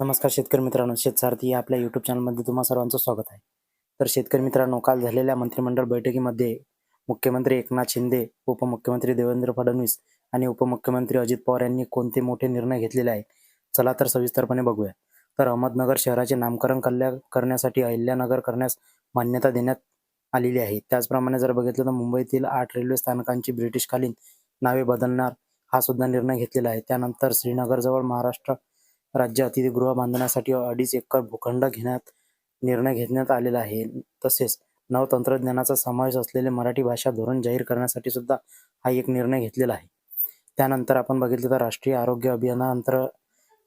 नमस्कार शेतकरी मित्रांनो शेतसारथी या आपल्या यूट्यूब चॅनलमध्ये तुम्हा सर्वांचं स्वागत आहे. तर शेतकरी मित्रांनो काल झालेल्या मंत्रिमंडळ बैठकीमध्ये मुख्यमंत्री एकनाथ शिंदे उपमुख्यमंत्री देवेंद्र फडणवीस आणि उपमुख्यमंत्री अजित पवार यांनी कोणते मोठे निर्णय घेतलेले आहे चला तर सविस्तरपणे बघूया. तर अहमदनगर शहराचे नामकरण कल्या करण्यासाठी अहिल्यानगर करण्यास मान्यता देण्यात आलेली आहे. त्याचप्रमाणे जर बघितलं तर मुंबईतील आठ रेल्वे स्थानकांची ब्रिटिशकालीन नावे बदलणार हा सुद्धा निर्णय घेतलेला आहे. त्यानंतर श्रीनगरजवळ महाराष्ट्र राज्य अतिथीगृह बांधण्यासाठी अडीच एकर भूखंड घेण्यात निर्णय घेण्यात आलेला आहे. तसेच नवतंत्रज्ञानाचा समावेश असलेले मराठी भाषा धोरण जाहीर करण्यासाठी सुद्धा हा एक निर्णय घेतलेला आहे. त्यानंतर आपण बघितलं तर राष्ट्रीय आरोग्य अभियानांतर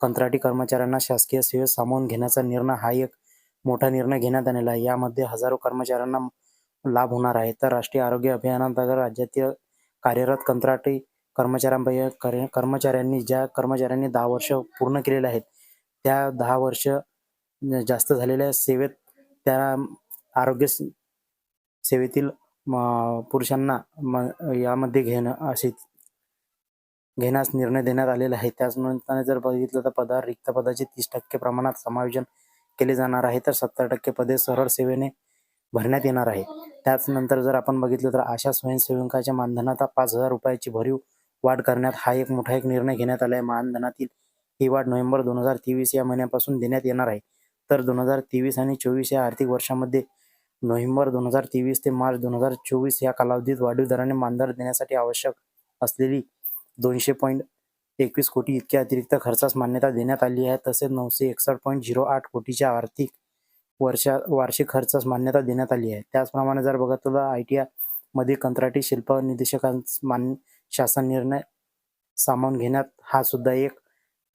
कंत्राटी कर्मचाऱ्यांना शासकीय सेवेत सामावून घेण्याचा निर्णय हा एक मोठा निर्णय घेण्यात आलेला आहे. यामध्ये हजारो कर्मचाऱ्यांना लाभ होणार आहे. तर राष्ट्रीय आरोग्य अभियानांतर्गत राज्यातील कार्यरत कंत्राटी कर्मचाऱ्यांपैकी कर- कर्मचाऱ्यांनी ज्या कर्मचाऱ्यांनी दहा वर्ष पूर्ण केलेले आहेत त्या दहा वर्ष जास्त झालेल्या सेवेत त्या आरोग्य सेवेतील म- पुरुषांना म- यामध्ये घेणं असे घेण्यास निर्णय देण्यात आलेला आहे. त्याच निमित्ताने जर बघितलं तर पदावर रिक्त पदाचे तीस टक्के प्रमाणात समायोजन केले जाणार आहे तर सत्तर टक्के पदे सरळ सेवेने भरण्यात येणार आहे. त्याचनंतर जर आपण बघितलं तर आशा स्वयंसेवकाच्या मानधनात पाच हजार रुपयाची भरीव वाढ करण्यात हा एक मोठा एक निर्णय घेण्यात आला आहे मानधनातील ही वाढ नोव्हेंबर दोन हजार तेवीस या महिन्यापासून देण्यात येणार आहे. तर दोन हजार तेवीस आणि चोवीस या आर्थिक वर्षामध्ये नोव्हेंबर दोन हजार तेवीस ते मार्च दोन हजार चोवीस या कालावधीत वाढीव दराने मानधन देण्यासाठी आवश्यक असलेली दोनशे पॉईंट एकवीस कोटी इतक्या अतिरिक्त खर्चास मान्यता देण्यात आली आहे. तसेच नऊशे एकसष्ट पॉईंट झिरो आठ कोटीच्या आर्थिक वर्षा वार्षिक खर्चास मान्यता देण्यात आली आहे. त्याचप्रमाणे जर बघितलं आय टी आयमध्ये कंत्राटी शिल्प निदेशकांस मान शासन निर्णय सामावून घेण्यात हा सुद्धा एक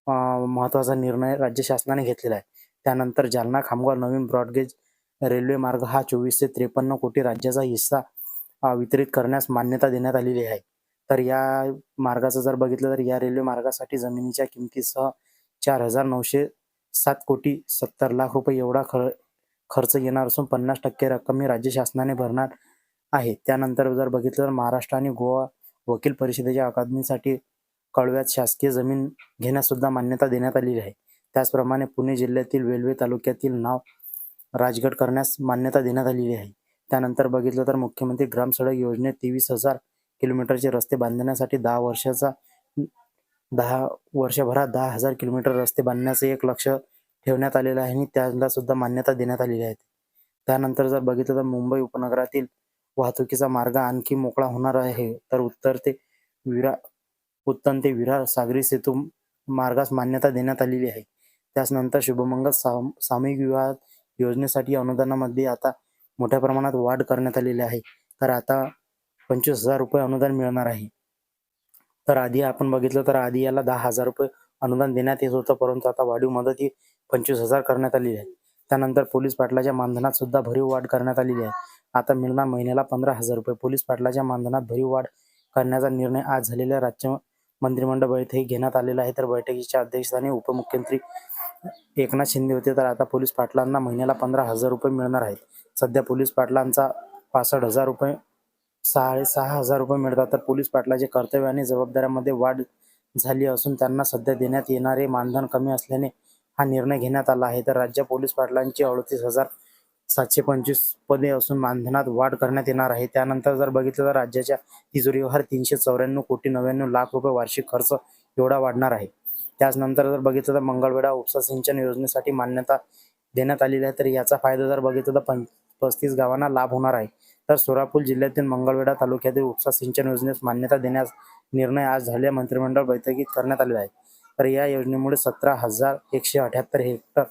महत्त्वाचा निर्णय राज्य शासनाने घेतलेला आहे. त्यानंतर जालना खामगाव नवीन ब्रॉडगेज रेल्वे मार्ग हा चोवीस ते त्रेपन्न कोटी राज्याचा हिस्सा वितरित करण्यास मान्यता देण्यात आलेली आहे. तर या मार्गाचं जर बघितलं तर या रेल्वे मार्गासाठी जमिनीच्या किमतीसह चार हजार नऊशे सात कोटी सत्तर लाख रुपये एवढा खर खर्च येणार असून पन्नास टक्के रक्कम ही राज्य शासनाने भरणार आहे. त्यानंतर जर बघितलं तर महाराष्ट्र आणि गोवा वकील परिषदेच्या अकादमीसाठी कळव्यात शासकीय जमीन घेण्यास सुद्धा मान्यता देण्यात आलेली आहे. त्याचप्रमाणे पुणे जिल्ह्यातील वेल्वे तालुक्यातील नाव राजगड करण्यास मान्यता देण्यात आलेली आहे. त्यानंतर बघितलं तर मुख्यमंत्री ग्राम सडक योजनेत तेवीस हजार किलोमीटरचे रस्ते बांधण्यासाठी दहा वर्षाचा दहा वर्षभरात दहा हजार किलोमीटर रस्ते बांधण्याचं एक लक्ष ठेवण्यात आलेलं आहे आणि त्याला सुद्धा मान्यता देण्यात आलेली आहे. त्यानंतर जर बघितलं तर मुंबई उपनगरातील वाहतुकीचा मार्ग आणखी मोकळा होणार आहे. तर उत्तर ते विरा उत्तम ते विरार सागरी सेतू मार्गास मान्यता देण्यात आलेली आहे. त्याचनंतर शुभमंगल साम सामूहिक विवाह योजनेसाठी अनुदानामध्ये आता मोठ्या प्रमाणात वाढ करण्यात आलेली आहे. तर आता पंचवीस हजार रुपये अनुदान मिळणार आहे. तर आधी आपण बघितलं तर आधी याला दहा हजार रुपये अनुदान देण्यात येत होतं परंतु आता वाढीव मदत ही पंचवीस हजार करण्यात आलेली आहे. त्यानंतर पोलीस पाटलाच्या मानधनात सुद्धा भरीव वाढ करण्यात आलेली आहे. आता मिळणार महिन्याला पंधरा हजार रुपये. पोलीस पाटलाच्या मानधनात भरीव वाढ करण्याचा निर्णय आज झालेल्या राज्य मंत्रिमंडळ बैठकीत घेण्यात आलेला आहे. तर बैठकीच्या अध्यक्षस्थानी उपमुख्यमंत्री एकनाथ शिंदे होते. तर आता पोलीस पाटलांना महिन्याला पंधरा हजार रुपये मिळणार आहेत. सध्या पोलीस पाटलांचा पासष्ट हजार रुपये सहा सहा हजार रुपये मिळतात. तर पोलीस पाटलाचे कर्तव्य आणि जबाबदाऱ्यामध्ये वाढ झाली असून त्यांना सध्या देण्यात येणारे मानधन कमी असल्याने हा निर्णय घेण्यात आला आहे. तर राज्य पोलीस पाटलांची अडतीस हजार सातशे पंचवीस पदे असून मानधनात वाढ करण्यात येणार आहे. त्यानंतर जर बघितलं तर राज्याच्या तिजोरीवर तीनशे चौऱ्याण्णव कोटी नव्याण्णव लाख रुपये वार्षिक खर्च एवढा वाढणार आहे. त्याचनंतर जर बघितलं तर मंगळवेढा उपसा सिंचन योजनेसाठी मान्यता देण्यात आलेली आहे. तर याचा फायदा जर बघितलं तर पं पस्तीस गावांना लाभ होणार आहे. तर सोलापूर जिल्ह्यातील मंगळवेढा तालुक्यातील उपसा सिंचन योजनेस मान्यता देण्यास निर्णय आज झालेल्या मंत्रिमंडळ बैठकीत करण्यात आलेला आहे. तर या योजनेमुळे सतरा हजार एकशे अठ्याहत्तर हेक्टर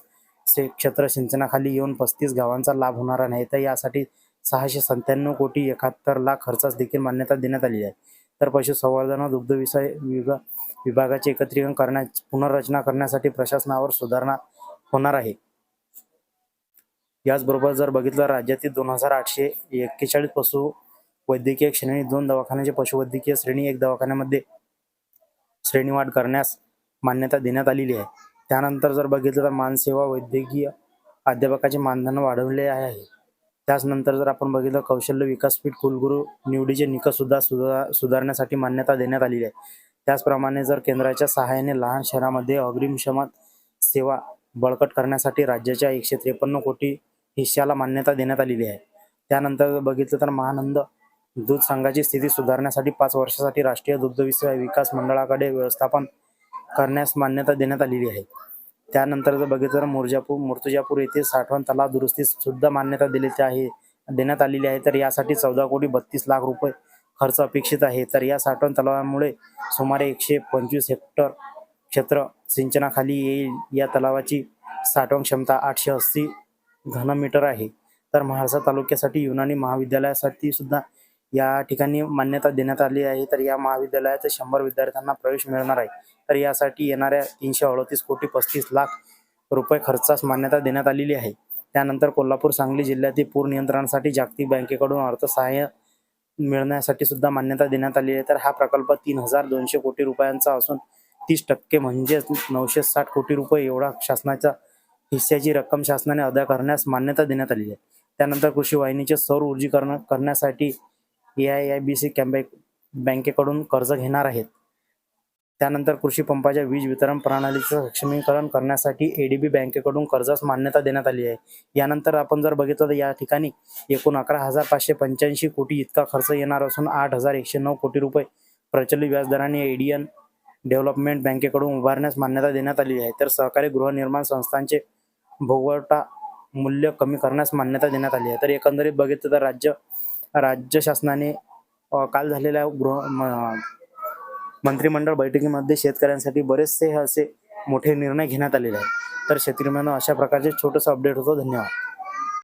से क्षेत्र सिंचनाखाली येऊन पस्तीस गावांचा लाभ होणार आहे. तर यासाठी सहाशे सत्त्याण्णव कोटी एकाहत्तर लाख खर्चास देखील मान्यता देण्यात आली आहे. तर पशुसंवर्धन व दुग्धविषय विभाग विभागाचे एकत्रीकरण करण्या पुनर्रचना करण्यासाठी प्रशासनावर सुधारणा होणार आहे. याचबरोबर जर बघितलं राज्यातील दोन हजार आठशे एक्केचाळीस पशु वैद्यकीय श्रेणी दोन दवाखान्याचे पशुवैद्यकीय श्रेणी एक दवाखान्यामध्ये श्रेणीवाढ करण्यास मान्यता देण्यात आलेली आहे. त्यानंतर जर बघितलं तर मानसेवा वैद्यकीय अध्यापकाचे मानधन वाढवले आहे. त्याचनंतर जर आपण बघितलं कौशल्य विकासपीठ कुलगुरू निवडीचे निकष सुद्धा सुधार सुधारण्यासाठी मान्यता देण्यात आलेली आहे. त्याचप्रमाणे जर केंद्राच्या सहाय्याने लहान शहरामध्ये अग्रिम सेवा बळकट करण्यासाठी राज्याच्या एकशे त्रेपन्न कोटी हिश्श्याला मान्यता देण्यात आलेली आहे. त्यानंतर बघितलं तर महानंद दूध संघाची स्थिती सुधारण्यासाठी पाच वर्षासाठी राष्ट्रीय दुग्ध विकास मंडळाकडे व्यवस्थापन करण्यास मान्यता देण्यात आलेली आहे. त्यानंतर जर बघितलं तर मुर्जापूर मुर्तुजापूर येथे साठवण तलाव दुरुस्तीस सुद्धा मान्यता दिलेली आहे देण्यात आलेली आहे. तर यासाठी चौदा कोटी बत्तीस लाख रुपये खर्च अपेक्षित आहे. तर या साठवण तलावामुळे सुमारे एकशे पंचवीस हेक्टर क्षेत्र सिंचनाखाली येईल. या तलावाची साठवण क्षमता आठशे अस्सी घनमीटर आहे. तर महाराष्ट्र तालुक्यासाठी युनानी महाविद्यालयासाठी सुद्धा या ठिकाणी मान्यता देण्यात आली आहे. तर या महाविद्यालयात शंभर विद्यार्थ्यांना प्रवेश मिळणार आहे. तर यासाठी येणाऱ्या तीनशे अडतीस कोटी पस्तीस लाख रुपये खर्चास मान्यता देण्यात आलेली आहे. त्यानंतर कोल्हापूर सांगली जिल्ह्यातील पूर नियंत्रणासाठी जागतिक बँकेकडून अर्थसहाय्य मिळण्यासाठी सुद्धा मान्यता देण्यात आली आहे. तर हा प्रकल्प तीन हजार दोनशे कोटी रुपयांचा असून तीस टक्के म्हणजेच नऊशे साठ कोटी रुपये एवढा शासनाच्या हिस्स्याची रक्कम शासनाने अदा करण्यास मान्यता देण्यात आली आहे. त्यानंतर कृषी वाहिनीचे सौर ऊर्जीकरण करण्यासाठी A I I B C Cambay बँकेकडून कर्ज घेणार आहेत. त्यानंतर कृषी पंपाच्या वीज वितरण प्रणालीचं सक्षमीकरण करण्यासाठी एडीबी बँकेकडून कर्जास मान्यता देण्यात आली आहे. यानंतर आपण जर बघितलं तर या ठिकाणी एकूण अकरा हजार पाचशे पंच्याऐंशी कोटी इतका खर्च येणार असून आठ हजार एकशे नऊ कोटी रुपये प्रचलित व्याजदराने एडियन डेव्हलपमेंट बँकेकडून उभारण्यास मान्यता देण्यात आली आहे. तर सहकारी गृहनिर्माण संस्थांचे भोगवटा मूल्य कमी करण्यास मान्यता देण्यात आली आहे. तर एकंदरीत बघितलं तर राज्य राज्य शासनाने काल झालेल्या गृह मंत्रिमंडळ बैठकीमध्ये शेतकऱ्यांसाठी बरेचसे असे मोठे निर्णय घेण्यात आलेले आहेत. तर शेतकरी अशा प्रकारचे छोटंसं अपडेट होतं. धन्यवाद.